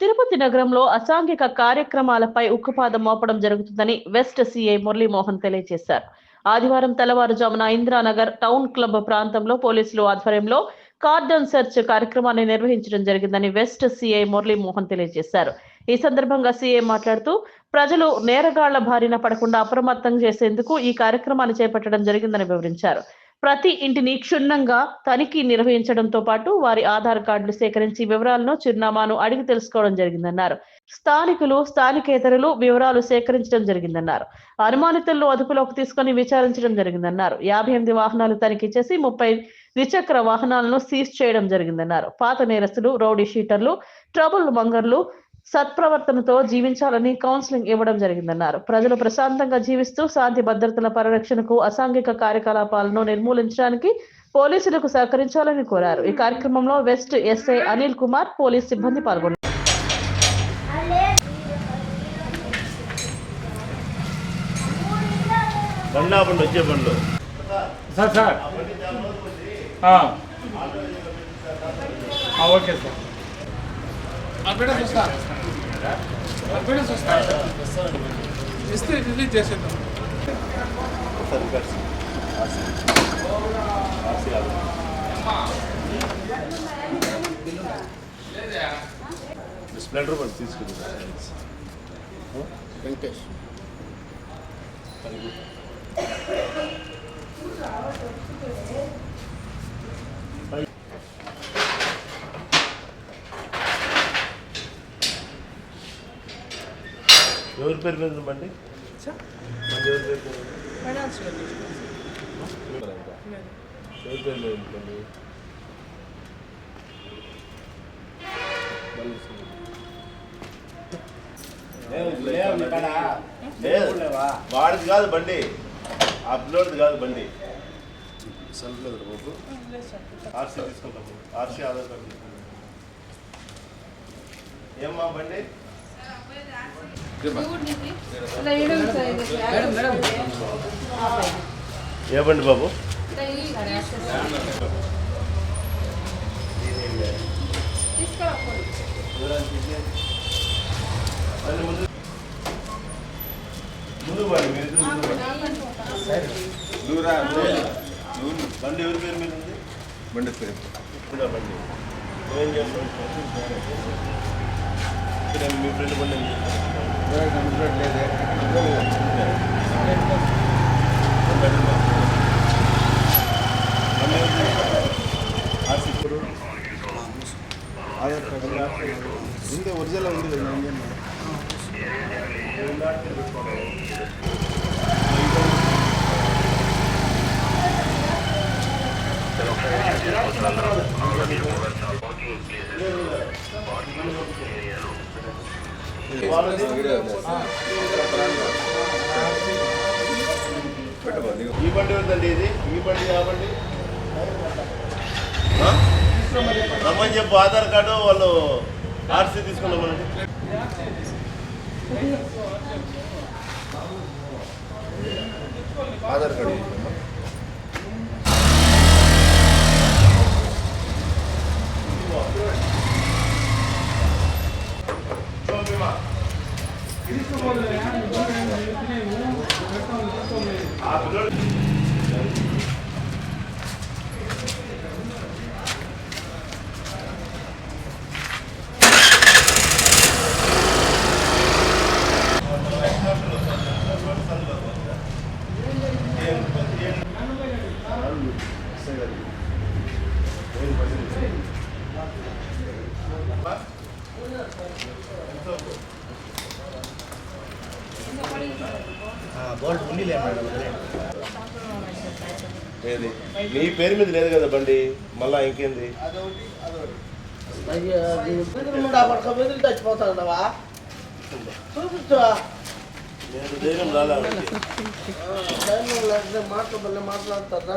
తిరుపతి నగరంలో అసాంఘిక కార్యక్రమాలపై ఉక్కుపాదం మోపడం జరుగుతుందని వెస్ట్ సిఐ మురళీమోహన్ తెలియజేశారు. ఆదివారం తెల్లవారుజామున ఇందిరానగర్ టౌన్ క్లబ్ ప్రాంతంలో పోలీసులు ఆధ్వర్యంలో కార్డన్ సెర్చ్ కార్యక్రమాన్ని నిర్వహించడం జరిగిందని వెస్ట్ సిఐ మురళీమోహన్ తెలియజేశారు. ఈ సందర్భంగా సీఏ మాట్లాడుతూ ప్రజలు నేరగాళ్ళ బారిన పడకుండా అప్రమత్తం చేసేందుకు ఈ కార్యక్రమాన్ని చేపట్టడం జరిగిందని వివరించారు. ప్రతి ఇంటిని క్షుణ్ణంగా తనిఖీ నిర్వహించడంతో పాటు వారి ఆధార్ కార్డులు సేకరించి వివరాలను చిరునామాను అడిగి తెలుసుకోవడం జరిగిందన్నారు. స్థానికులు స్థానికేతరులు వివరాలు సేకరించడం జరిగిందన్నారు. అనుమానితులను అదుపులోకి తీసుకొని విచారించడం జరిగిందన్నారు. యాభై ఎనిమిది వాహనాలు తనిఖీ చేసి ముప్పై ద్విచక్ర వాహనాలను సీజ్ చేయడం జరిగిందన్నారు. పాత నేరస్తులు రౌడీ షీటర్లు ట్రబుల్ మంగర్లు సత్ప్రవర్తనతో జీవించాలని కౌన్సిలింగ్ ఇవ్వడం జరిగిందన్నారు. ప్రజలు ప్రశాంతంగా జీవిస్తూ శాంతి భద్రతల పరిరక్షణకు అసాంఘిక కార్యకలాపాలను నిర్మూలించడానికి పోలీసులకు సహకరించాలని కోరారు. ఈ కార్యక్రమంలో west SI Anil Kumar police సిబ్బంది పాల్గొన్నారు. Sir sir. Okay sir. Advertise వస్తా అడ్వర్టైజ్ వస్తా ఇస్తే రిలీజ్ చేసేద్దాం స్ప్లెండర్ బండి తీసుకుని వెంకటేష్ ఎవరి పేరు మీద బండి? బండి ఎవరి పేరు మీద? ఎవరి పేరు లేదు. వాడిది కాదు బండి. ఆ పిల్లోడిది కాదు బండి. సెల్ఫ్ లేదు బాబు ఆర్సీ తీసుకుంటాము ఆర్సీ ఆధార్ కార్డు తీసుకుంటాము ఏమ్మా బండి? ఏ బండి బాబు? బండి ముందు మీరు బండి. బండి ఎవరి పేరు మీద ఉంది? బండి పేరు. బండి. నువ్వేం చేస్తావు? ఇక్కడ మీ ఫ్రెండ్ బండి ఏం చేస్తావు? లేదే బండి ఎవరిది? ఆర్సీ ఇప్పుడు ఆధార్ కార్డు ఉంది ఒరిజినల్ ఉంది కదా ఇండియన్ వాళ్ళది పెట్టబడి ఈ బండి ఉందండి ఇది ఈ బండి కాబట్టి రమ్మని చెప్పు ఆధార్ కార్డు వాళ్ళు ఆర్సీ తీసుకున్నామనండి ఆధార్ కార్డు 그리스도 번호에 한 2분, 1분에 5, 100번, 1초번에. 아, 그럴. ఏది? నీ పేరు మీద లేదు కదా బండి. మళ్ళా ఇంకేంది? చచ్చిపోతావా నేను ధైర్యం రాలే. మాట్లాడలే మాట్లాడతారా?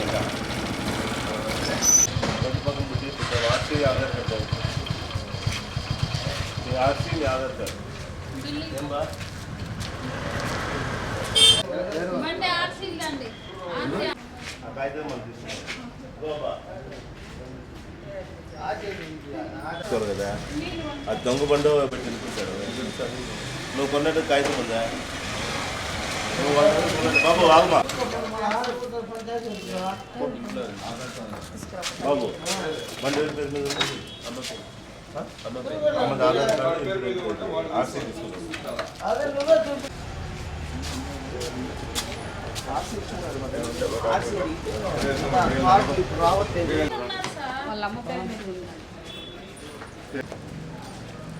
ఇంకా పక్కన Aadhaar card RC Aadhaar card. ఏం బా? ఆ కాగితం మనం చూడు కదా అది దొంగ బండు పెట్టి తినిపిస్తాడు నువ్వు కొన్నట్టు కాగితం ఉందా. బాబు ఆగుమా? బాబు బండి ఆధార్ కార్డు, ఆర్సీ వాళ్ళ అమ్మ పేరు మీద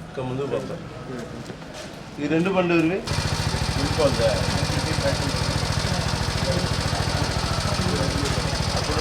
ఇంకా ముందు పోతా ఈ రెండు బండి ఎవరివి అప్పుడు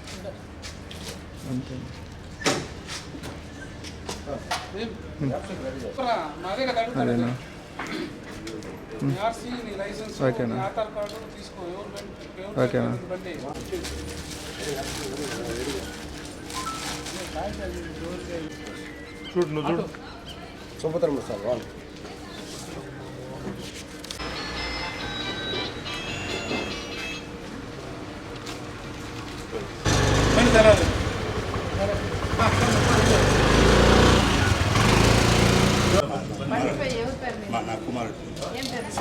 అదేనా? నీ ఆర్సీ, నీ లైసెన్స్, ఓకేనా. నీ ఆధార్ కార్డు తీసుకో ఎవరు బండి- ఎవరు ఓకేనా. చూడు నువ్వు చూడు. సుభద్రమ్మ సార్ వాళ్ళు బండి పేరు మీద? ఏం పేరు?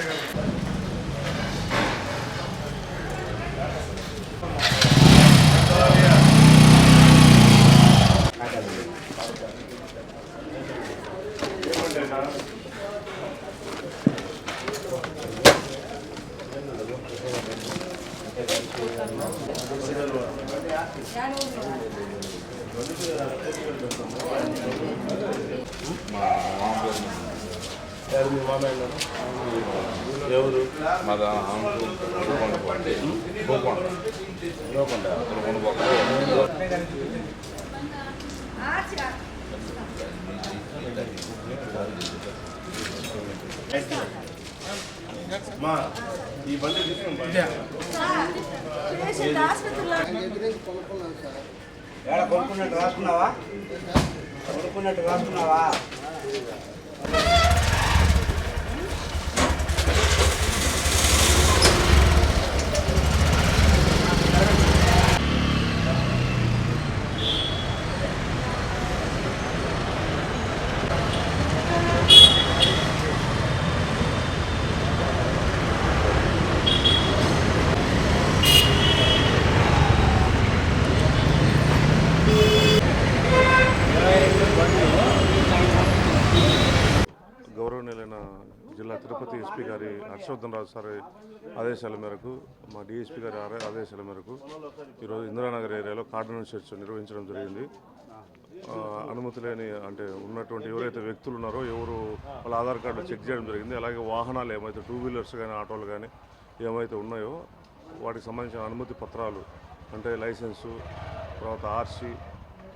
మీద? ఎవరు మీ మా ఈ బండి తీసుకుని కొనుక్కున్నాను సార్ ఏడ కొనుక్కున్నట్టు రాసుకున్నావా? కొనుక్కున్నట్టు రాసుకున్నావా? గౌరవనీయులైన జిల్లా తిరుపతి ఎస్పీ గారి హర్షవర్ధన్ రాజు సార్ ఆదేశాల మేరకు మా డిఎస్పీ గారి ఆదేశాల మేరకు ఈరోజు ఇందిరానగర్ ఏరియాలో కార్డన్ సెర్చ్ నిర్వహించడం జరిగింది. అనుమతి లేని అంటే ఉన్నటువంటి ఎవరైతే వ్యక్తులు ఉన్నారో ఎవరు వాళ్ళ ఆధార్ కార్డు చెక్ చేయడం జరిగింది. అలాగే వాహనాలు ఏమైతే టూ వీలర్స్ కానీ ఆటోలు కానీ ఏమైతే ఉన్నాయో వాటికి సంబంధించిన అనుమతి పత్రాలు అంటే లైసెన్సు తర్వాత ఆర్సీ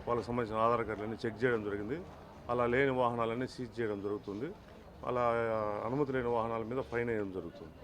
వాళ్ళకి సంబంధించిన ఆధార్ కార్డులన్నీ చెక్ చేయడం జరిగింది. అలా లేని వాహనాలన్నీ సీజ్ చేయడం జరుగుతుంది. అలా అనుమతి లేని వాహనాల మీద ఫైన్ వేయడం జరుగుతుంది.